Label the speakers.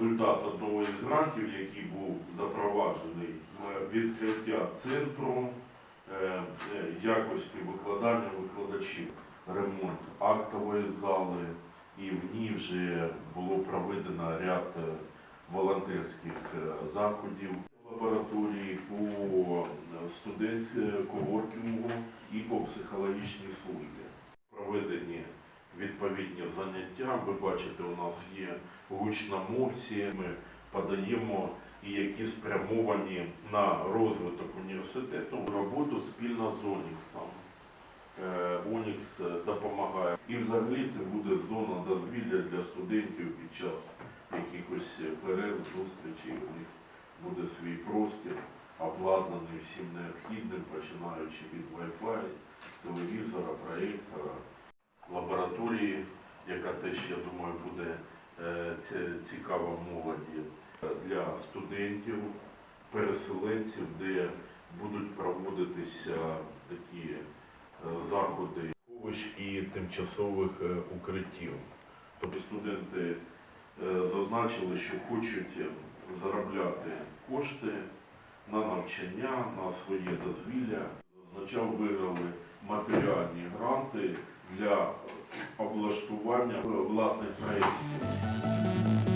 Speaker 1: результат одного із грантів, який був запроваджений, е, відкриття центру е, е, якості викладання викладачів, ремонт актової зали, і в ній вже було проведено ряд волонтерських заходів лабораторії по студентському коворкінгу і по психологічній службі. Відповідні заняття. Ви бачите, у нас є гучномовці. Ми подаємо і які спрямовані на розвиток університету роботу спільно з Оніксом. Е, Онікс допомагає. І взагалі це буде зона дозвілля для студентів під час якихось перерв, зустрічей. У них буде свій простір, обладнаний всім необхідним, починаючи від Wi-Fi, телевізора, проєктора, лабораторії, яка теж, я думаю, буде е, цікава молоді для студентів, переселенців, де будуть проводитися такі е, заходи і тимчасових е, укриттів. Тобто студенти зазначили, що хочуть заробляти кошти на навчання, на своє дозвілля. Зазначав, виграли матеріальні гранти для облаштування власних проєктів.